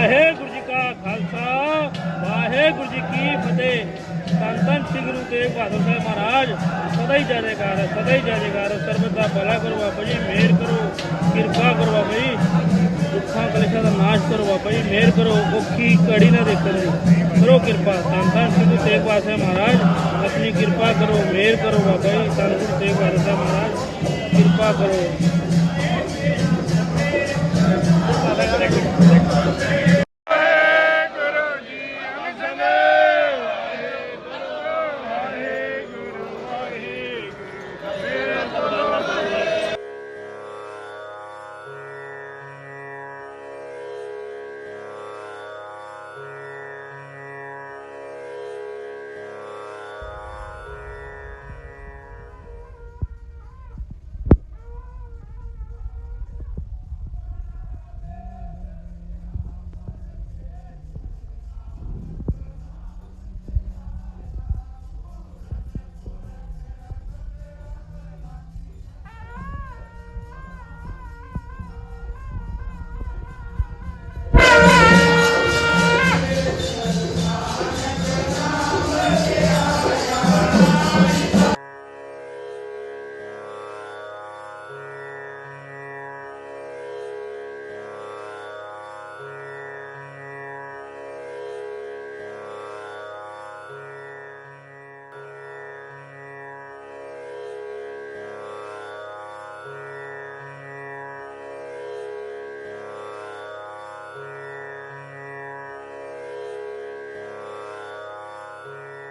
ਵਾਹਿਗੁਰੂ ਜੀ ਕਾ ਖਾਲਸਾ, ਵਾਹਿਗੁਰੂ ਜੀ ਕੀ ਫਤਿਹ। ਧੰਨ ਧੰਨ ਗੁਰੂ ਤੇਗ ਬਹਾਦਰ ਸਾਹਿਬ ਮਹਾਰਾਜ, ਸਦਾ ਹੀ ਜੈ ਸਦਾ ਹੀ ਜੈ ਸਰਬਤ ਦਾ ਭਲਾ ਕਰੋ ਬਾਬਾ ਜੀ, ਮਿਹਰ ਕਰੋ, ਕਿਰਪਾ ਕਰੋ ਬਾਬਾ ਜੀ। ਦੁੱਖਾਂ ਕਲੇਸ਼ਾਂ ਦਾ ਨਾਸ਼ ਕਰੋ ਬਾਬਾ ਜੀ, ਮਿਹਰ ਕਰੋ, ਔਖੀ ਘੜੀ ਨਾ ਦੇਖੋ ਜੀ ਕਰੋ ਕਿਰਪਾ, ਧੰਨ ਸਿੰਘ ਗੁਰੂ ਤੇਗ ਬਹਾਦਰ ਸਾਹਿਬ ਮਹਾਰਾਜ, ਆਪਣੀ ਕਿਰਪਾ ਕਰੋ, ਮਿਹਰ ਕਰੋ ਬਾਬਾ ਜੀ ਸੰਤ ਗੁਰੂ ਤੇਗ ਬਹਾਦਰ ਸਾਹਿਬ ਮਹਾਰਾਜ। ਕਿਰਪਾ ਕਰੋ।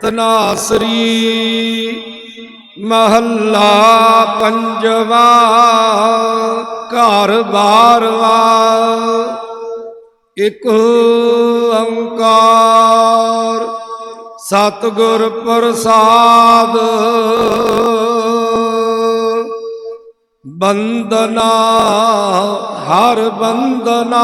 ਤਨਾਸਰੀ ਮਹੱਲਾ ਪੰਜਵਾ ਘਰ ਬਾਰਵਾ ਇਕ ਓੰਕਾਰ ਸਤਿਗੁਰ ਪ੍ਰਸਾਦ ਬੰਦਨਾ ਹਰ ਬੰਦਨਾ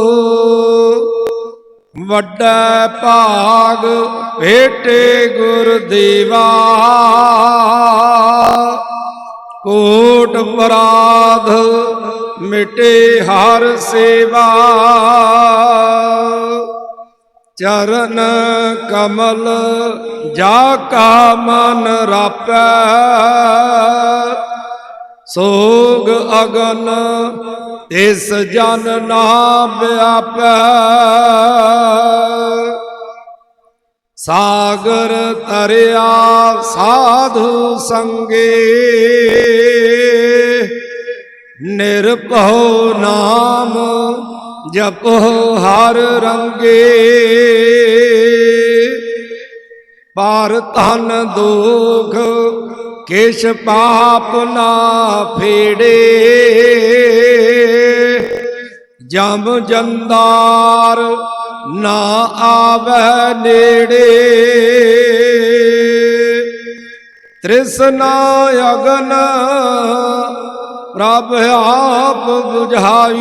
ਵੱਡਾ ਭਾਗ ਭੇਟੇ ਗੁਰ ਦੇਵਾ। ਕੋਟ ਪਰਾਧ ਮਿਟੇ ਹਰ ਸੇਵਾ। ਚਰਨ ਕਮਲ ਜਾ ਕਾ ਮਨ ਰਾਪੈ। ਸੋਗ ਅਗਨ ਇਸ ਜਨ ਨਾ ਵਿਆਪੈ ਸਾਗਰ ਤਰਿਆ ਸਾਧੂ ਸੰਗੇ। ਨਿਰਭਉ ਨਾਮ ਜਪੋ ਹਰ ਰੰਗੇ। ਪਾਰ ਧਨ ਦੁਖ ਕਿਛ ਪਾਪ ਨਾ ਫੇੜੇ। ਜਮ ਜੰਦਾਰ ਨਾ ਆਵੈ ਨੇੜੇ। ਤ੍ਰਿਸ਼ਨਾ ਅਗਨ ਪ੍ਰਭ ਆਪ 부ਝਾਈ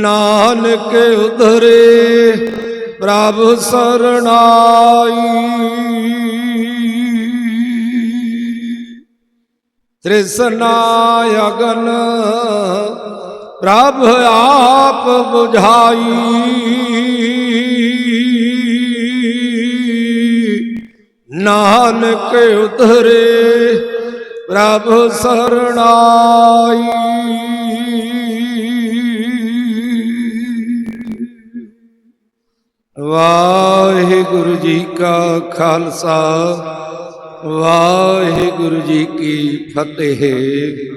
ਨਾਨਕ ਉਧਰੇ ਪ੍ਰਭ ਸਰਣਾਈ। ਤ੍ਰਿਸ਼ਨਾ ਅਗਨ ਪ੍ਰਭ ਆਪ 부ਝਾਈ ਨਾਨਕ ਉਤਰੇ ਪ੍ਰਭ ਸਰਣਾਈ। ਵਾਹਿਗੁਰੂ ਜੀ ਕਾ ਖਾਲਸਾ, ਵਾਹਿਗੁਰੂ ਜੀ ਕੀ ਫਤਿਹ।